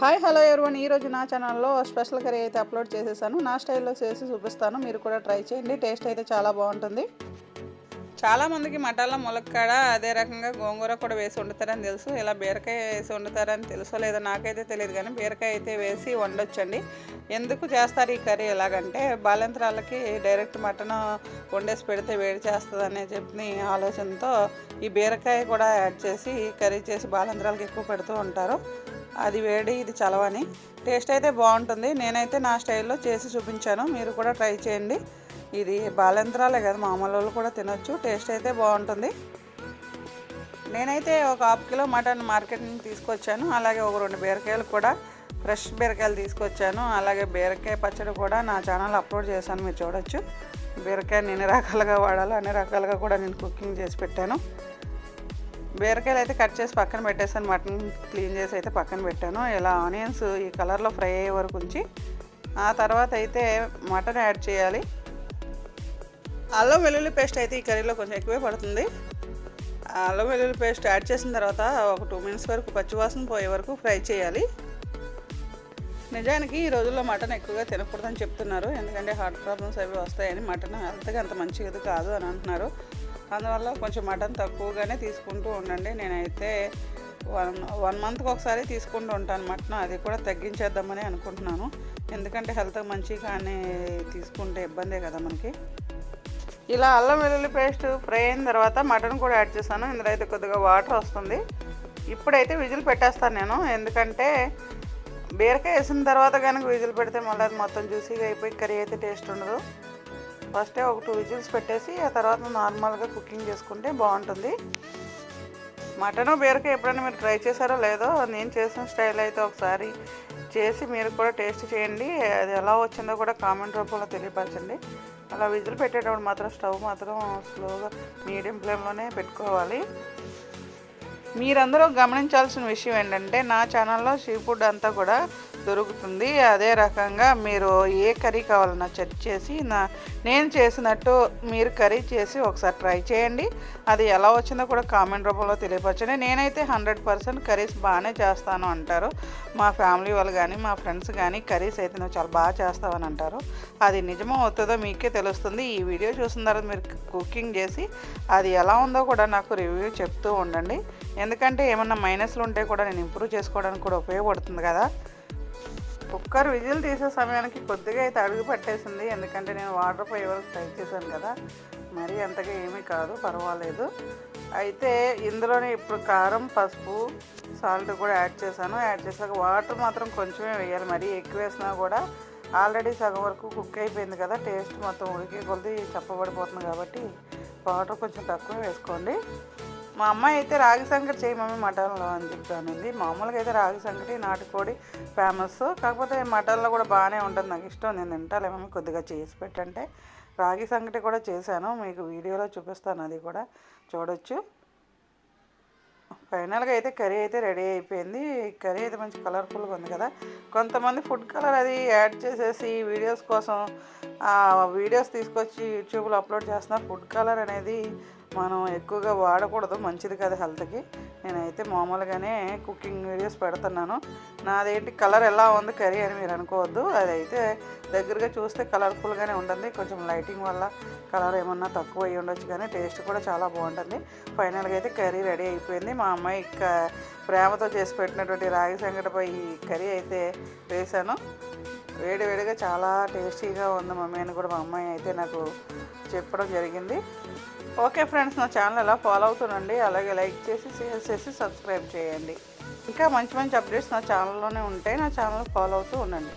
Hi hello everyone ఈరోజు నా ఛానల్లో స్పెషల్ కర్రీ అయితే అప్లోడ్ చేసేసాను. నా స్టైల్లో చేసి చూపిస్తాను. మీరు కూడా ట్రై చేయండి. టేస్ట్ అయితే చాలా బాగుంటుంది. చాలామందికి మటాల ములక్కాడ అదే రకంగా గోంగూర కూడా వేసి వండుతారని తెలుసు. ఇలా బీరకాయ వేసి వండుతారని తెలుసో లేదో నాకైతే తెలియదు కానీ బీరకాయ అయితే వేసి వండొచ్చండి. ఎందుకు చేస్తారు ఈ కర్రీ ఎలాగంటే బాలంత్రాలకి డైరెక్ట్ మటన్ వండేసి పెడితే వేడి చేస్తుందనే చెప్పి ఆలోచనతో ఈ బీరకాయ కూడా యాడ్ చేసి కర్రీ చేసి బాలంత్రాలకి ఎక్కువ పెడుతూ ఉంటారు. అది వేడి ఇది చలవని టేస్ట్ అయితే బాగుంటుంది. నేనైతే నా స్టైల్లో చేసి చూపించాను. మీరు కూడా ట్రై చేయండి. ఇది బాలంత్రాలే కదా మామూలు వాళ్ళు కూడా తినొచ్చు. టేస్ట్ అయితే బాగుంటుంది. నేనైతే ఒక హాఫ్ కిలో మటన్ మార్కెట్ నుంచి తీసుకొచ్చాను. అలాగే ఒక రెండు బీరకాయలు కూడా ఫ్రెష్ బీరకాయలు తీసుకొచ్చాను. అలాగే బీరకాయ పచ్చడి కూడా నా ఛానల్ అప్లోడ్ చేశాను. మీరు చూడొచ్చు. బీరకాయని ఎన్ని రకాలుగా వాడాలో అన్ని రకాలుగా కూడా నేను కుకింగ్ చేసి పెట్టాను. బీరకాయలు అయితే కట్ చేసి పక్కన పెట్టేసాను మటన్ క్లీన్ చేసి అయితే పక్కన పెట్టాను. ఇలా ఆనియన్స్ ఈ కలర్లో ఫ్రై అయ్యే వరకు ఉంచి ఆ తర్వాత అయితే మటన్ యాడ్ చేయాలి. అల్లం వెల్లుల్లి పేస్ట్ అయితే ఈ కర్రీలో కొంచెం ఎక్కువే పడుతుంది. అల్లం వెల్లుల్లి పేస్ట్ యాడ్ చేసిన తర్వాత ఒక టూ మినిట్స్ వరకు పచ్చివాసన పోయే వరకు ఫ్రై చేయాలి. నిజానికి ఈ రోజుల్లో మటన్ ఎక్కువగా తినకూడదని చెప్తున్నారు ఎందుకంటే హార్ట్ ప్రాబ్లమ్స్ అవి వస్తాయని మటన్ హెల్త్గా అంత మంచిది కాదు అని అంటున్నారు. అందువల్ల కొంచెం మటన్ తక్కువగానే తీసుకుంటూ ఉండండి. నేనైతే వన్ వన్ మంత్కి ఒకసారి తీసుకుంటూ ఉంటాను మటన్. అది కూడా తగ్గించేద్దామని అనుకుంటున్నాను. ఎందుకంటే హెల్త్ మంచి కానీ తీసుకుంటే ఇబ్బందే కదా మనకి. ఇలా అల్లం వెల్లుల్లి పేస్ట్ ఫ్రై అయిన తర్వాత మటన్ కూడా యాడ్ చేశాను. ఇందులో అయితే కొద్దిగా వాటర్ వస్తుంది. ఇప్పుడైతే విజిల్ పెట్టేస్తాను నేను. ఎందుకంటే బీరకాయ వేసిన తర్వాత కనుక విజిల్ పెడితే మళ్ళీ అది మొత్తం జ్యూసీగా అయిపోయి కర్రీ అయితే టేస్ట్ ఉండదు. ఫస్టే ఒక టూ విజిల్స్ పెట్టేసి ఆ తర్వాత నార్మల్గా కుకింగ్ చేసుకుంటే బాగుంటుంది. మటన్ బీరకాయ ఎప్పుడైనా మీరు ట్రై చేశారో లేదో నేను చేసిన స్టైల్ అయితే ఒకసారి చేసి మీరు కూడా టేస్ట్ చేయండి. అది ఎలా వచ్చిందో కూడా కామెంట్ రూపంలో తెలియపరచండి. అలా విజిల్ పెట్టేటప్పుడు మాత్రం స్టవ్ మాత్రం స్లోగా మీడియం ఫ్లేమ్లోనే పెట్టుకోవాలి. మీరందరూ గమనించాల్సిన విషయం ఏంటంటే నా ఛానల్లో సీ ఫుడ్ అంతా కూడా దొరుకుతుంది. అదే రకంగా మీరు ఏ కర్రీ కావాలన్నా చెక్ చేసి నా నేను చేసినట్టు మీరు కర్రీ చేసి ఒకసారి ట్రై చేయండి. అది ఎలా వచ్చిందో కూడా కామెంట్ రూపంలో తెలియపరచండి. నేనైతే హండ్రెడ్ పర్సెంట్ కర్రీస్ బాగానే చేస్తాను అంటారు. మా ఫ్యామిలీ వాళ్ళు కానీ మా ఫ్రెండ్స్ కానీ కర్రీస్ అయితే నువ్వు చాలా బాగా చేస్తావని అంటారు. అది నిజమో అవుతుందో మీకే తెలుస్తుంది. ఈ వీడియో చూసిన తర్వాత మీరు కుకింగ్ చేసి అది ఎలా ఉందో కూడా నాకు రివ్యూ చెప్తూ ఉండండి. ఎందుకంటే ఏమన్నా మైనస్లు ఉంటే కూడా నేను ఇంప్రూవ్ చేసుకోవడానికి కూడా ఉపయోగపడుతుంది కదా. కుక్కర్ విజిల్ తీసే సమయానికి కొద్దిగా అయితే అడుగు పట్టేసింది. ఎందుకంటే నేను వాటర్ పోయే వరకు ట్రై చేశాను కదా. మరీ అంతగా ఏమీ కాదు పర్వాలేదు. అయితే ఇందులోనే ఇప్పుడు కారం పసుపు సాల్ట్ కూడా యాడ్ చేశాను. యాడ్ చేశాక వాటర్ మాత్రం కొంచెమే వేయాలి. మరీ ఎక్కువ వేసినా కూడా ఆల్రెడీ సగం వరకు కుక్ అయిపోయింది కదా. టేస్ట్ మొత్తం ఉడికే కొద్ది చెప్పబడిపోతుంది కాబట్టి వాటర్ కొంచెం తక్కువ వేసుకోండి. మా అమ్మాయి అయితే రాగి సంకటి చేయమని మటన్లో అని చెప్పానండి మామూలుగా అయితే రాగి సంకటి నాటుకోడి ఫేమస్ కాకపోతే మటన్లో కూడా బాగానే ఉంటుంది. నాకు ఇష్టం. నేను తింటాలే మమ్మీ. కొద్దిగా చేసి పెట్టంటే. రాగి సంకటి కూడా చేశాను. మీకు వీడియోలో చూపిస్తాను. అది కూడా చూడొచ్చు. ఫైనల్గా అయితే కర్రీ అయితే రెడీ అయిపోయింది. కర్రీ అయితే మంచి కలర్ఫుల్గా ఉంది కదా. కొంతమంది ఫుడ్ కలర్ అది యాడ్ చేసేసి వీడియోస్ కోసం వీడియోస్ తీసుకొచ్చి యూట్యూబ్లో అప్లోడ్ చేస్తున్నారు. ఫుడ్ కలర్ అనేది మనం ఎక్కువగా వాడకూడదు. మంచిది కదా హెల్త్కి. నేనైతే మామూలుగానే కుకింగ్ వీడియోస్ పెడుతున్నాను. నాదేంటి కలర్ ఎలా ఉంది కర్రీ అని మీరు అనుకోవద్దు. అదైతే దగ్గరగా చూస్తే కలర్ఫుల్గానే ఉంటుంది. కొంచెం లైటింగ్ వల్ల కలర్ ఏమన్నా తక్కువ అయ్యి ఉండొచ్చు కానీ టేస్ట్ కూడా చాలా బాగుంటుంది. ఫైనల్గా అయితే కర్రీ రెడీ అయిపోయింది. మా అమ్మాయి ప్రేమతో చేసి పెట్టినటువంటి రాగి సంగటిపై ఈ కర్రీ అయితే వేశాను. వేడివేడిగా చాలా టేస్టీగా ఉంది మమ్మీ అని కూడా మా అమ్మాయి అయితే నాకు చెప్పడం జరిగింది. ఓకే ఫ్రెండ్స్ నా ఛానల్ ఎలా ఫాలో అవుతుండండి అలాగే లైక్ చేసి షేర్ చేసి సబ్స్క్రైబ్ చేయండి. ఇంకా మంచి మంచి అప్డేట్స్ నా ఛానల్లోనే ఉంటాయి నా ఛానల్ ఫాలో అవుతూ ఉండండి.